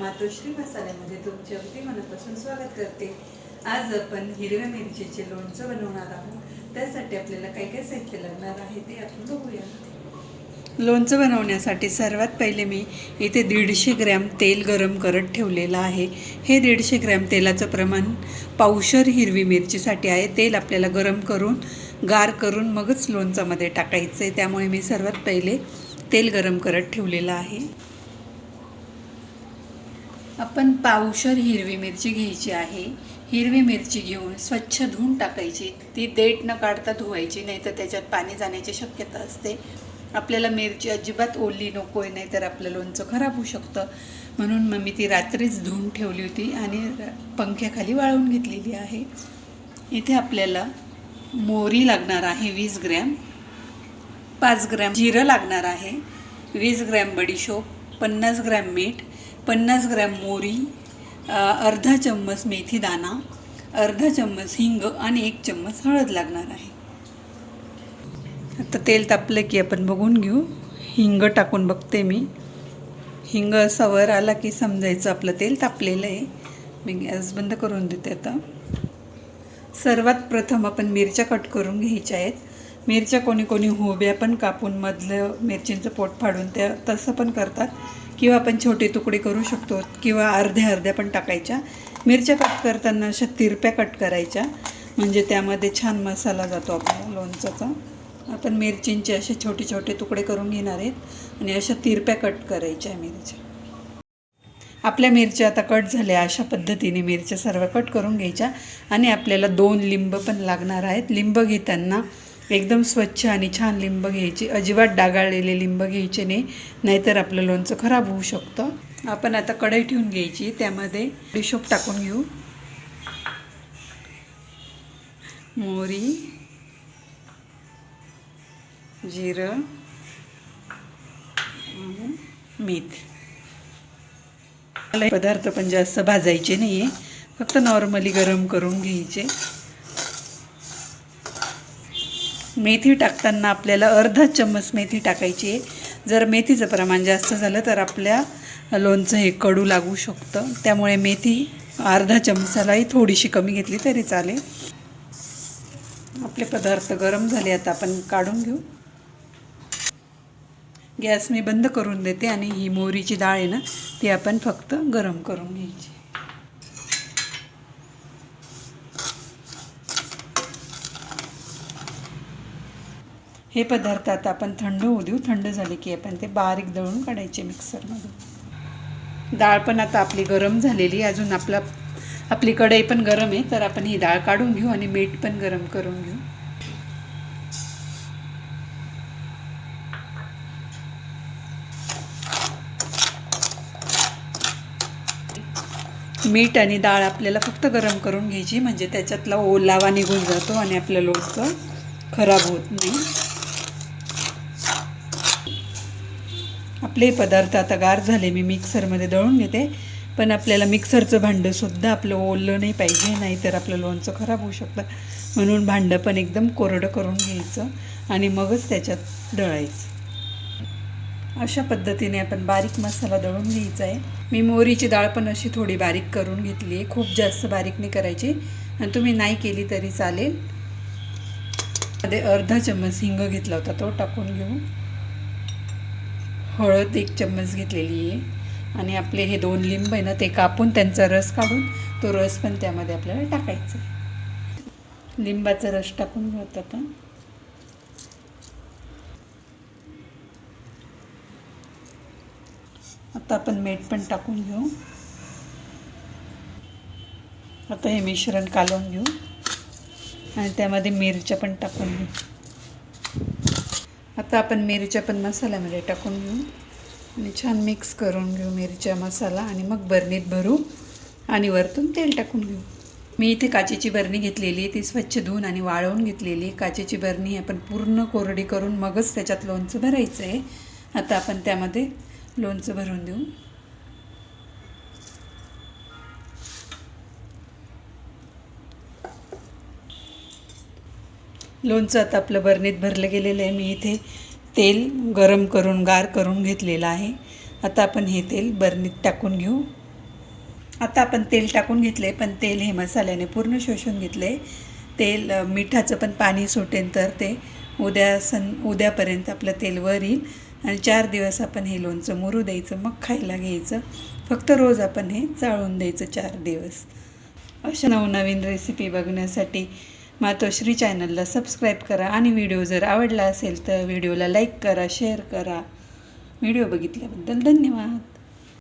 मातोश्री मसाल्यामध्ये तुमचे अगदी मनापासून स्वागत करते. आज आपण हिरव्या मिरचीचे लोणचं बनवणार आहोत. त्यासाठी आपल्याला काय काय साहित्य लागणार आहे ते आपण बघूया. लोणचं बनवण्यासाठी सर्वात पहिले मी इथे दीडशे ग्रॅम तेल गरम करत ठेवलेलं आहे. हे दीडशे ग्रॅम तेलाचं प्रमाण पावशर हिरवी मिरचीसाठी आहे. तेल आपल्याला गरम करून गार करून मगच लोणचामध्ये टाकायचं आहे त्यामुळे मी सर्वात पहिले तेल गरम करत ठेवलेलं आहे. आपण पावशर हिरवी मिरची घ्यायची आहे. हिरवी मिरची घेऊन स्वच्छ धुवून टाकायची. ती देठ न काढता धुवायची नाही तर त्याच्यात पाणी जाण्याची शक्यता असते. आपल्याला मिरची अजिबात ओली नको आहे नाही तर आपलं लोणचं खराब होऊ शकतं. म्हणून मग मी ती रात्रीच धुवून ठेवली होती आणि पंख्याखाली वाळवून घेतलेली आहे. इथे आपल्याला मोरी लागणार आहे वीस ग्रॅम. पाच ग्रॅम जिरं लागणार आहे. वीस ग्रॅम बडीशोप पन्नास ग्रॅम मीठ पन्नास ग्रॅम मोरी अर्धा चम्मच मेथी दाणा अर्धा चम्मच हिंग आणि एक चम्मच हळद लागणार आहे. आता तेल तापलं की आपण बघून घेऊ. हिंग टाकून बघते मी. हिंग असा वर आला की समजायचं आपलं तेल तापलेलं आहे. मी गॅस बंद करून देते आता. सर्वात प्रथम आपण मिरच्या कट करून घ्यायच्या आहेत. मिरच्या कोणी कोणी हुब्या पण कापून मधलं मिरचींचं पोट फाडून त्या तसं पण करतात. किंवा आपण छोटे तुकडे करू शकतो किंवा अर्ध्या अर्ध्या पण टाकायच्या. मिरच्या कट करताना अशा तिरप्या कट करायच्या. म्हणजे त्यामध्ये छान मसाला जातो आपल्या लोणचाचा आपण मिरचींचे असे छोटे छोटे तुकडे करून घेणार आहेत. आणि अशा तिरप्या कट करायच्या मिरच्या. आपल्या मिरच्या आता कट झाल्या. अशा पद्धतीने मिरच्या सर्व कट करून घ्यायच्या. आणि आपल्याला दोन लिंब पण लागणार आहेत. लिंब घेताना एकदम स्वच्छ आणि छान लिंब घ्यायची. अजिबात डागाळलेले लिंब घ्यायचे नाही नाहीतर आपलं लोणचं खराब होऊ शकतं. आपण आता कढई ठेवून घ्यायची त्यामध्ये डिशोप टाकून घेऊ. मोहरी जिरं मीठ. मला पदार्थ पण जास्त भाजायचे नाही आहे फक्त नॉर्मली गरम करून घ्यायचे. मेथी टाकताना आपल्याला अर्धा चम्मच मेथी टाकायची आहे. जर मेथीचं प्रमाण जास्त झालं तर आपल्या लोणचं हे कडू लागू शकतं. त्यामुळे मेथी अर्धा चमचालाही थोडीशी कमी घेतली तरी चालेल. आपले पदार्थ गरम झाले आता आपण काढून घेऊ. गॅस मी बंद करून देते आणि ही मोहरीची डाळ आहे ना ती आपण फक्त गरम करून घ्यायची. हे पदार्थ आता आपण थंड होऊ देऊ थंड झाले की आपण ते बारीक दळून काढायचे मिक्सरमधून डाळ पण आता आपली गरम झालेली आहे. अजून आपला आपली कढई पण गरम आहे तर आपण ही डाळ काढून घेऊ आणि मीठ पण गरम करून घेऊ मीठ आणि डाळ आपल्याला फक्त गरम करून घ्यायची म्हणजे त्याच्यातला ओलावा निघून जातो आणि आपलं लोणचं खराब होत नाही आपले पदार्थ आता गार झाले मी मिक्सरमध्ये दळून घेते. पण आपल्याला मिक्सरचं भांडंसुद्धा आपलं ओललं नाही पाहिजे नाहीतर आपलं लोणचं खराब होऊ शकतं. म्हणून भांडं पण एकदम कोरडं करून घ्यायचं आणि मगच त्याच्यात दळायचं. अशा पद्धतीने आपण बारीक मसाला दळून घ्यायचा आहे. मी मोहरीची डाळ पण अशी थोडी बारीक करून घेतली आहे. खूप जास्त बारीक नाही करायची. आणि तुम्ही नाही केली तरी चालेल. मध्ये अर्धा चम्मच हिंग घेतला होता तो टाकून घेऊ. हळद एक चम्मच घेतलेली आहे. आणि आपले हे दोन लिंब आहे ना ते कापून त्यांचा रस काढून तो रस पण त्यामध्ये आपल्याला टाकायचा आहे. लिंबाचा रस टाकून घेऊ आता आता आपण मीठ पण टाकून घेऊ. आता हे मिश्रण कालवून घेऊ. आणि त्यामध्ये मिरच्या पण टाकून घेऊ. आता आपण मिरच्या पण मसाल्यामध्ये टाकून घेऊ. आणि छान मिक्स करून घेऊ मिरच्या मसाला आणि मग बरणीत भरू. आणि वरतून तेल टाकून घेऊ. मी इथे काचेची बरणी घेतलेली ती स्वच्छ धुवून आणि वाळवून घेतलेली काचेची बरणी आपण पूर्ण कोरडी करून मगच त्याच्यात लोणचं भरायचं आहे. आता आपण त्यामध्ये लोणचं भरून देऊ. लोणचं आता आपलं बरणीत भरलं गेलेलं आहे. मी इथे तेल गरम करून गार करून घेतलेलं आहे. आता आपण हे तेल बरणीत टाकून घेऊ. आता आपण तेल टाकून घेतलं आहे पण तेल हे मसाल्याने पूर्ण शोषून घेतलं आहे तेल मिठाचं पण पाणी सुटेन तर ते उद्या सं उद्यापर्यंत आपलं तेल वर येईल. आणि चार दिवस आपण हे लोणचं मुरू द्यायचं मग खायला घ्यायचं. फक्त रोज आपण हे चाळून द्यायचं चार दिवस. अशा नवनवीन रेसिपी बघण्यासाठी मातोश्री चॅनलला सबस्क्राईब करा आणि व्हिडिओ जर आवडला असेल तर व्हिडिओला लाईक करा शेअर करा. व्हिडिओ बघितल्याबद्दल धन्यवाद.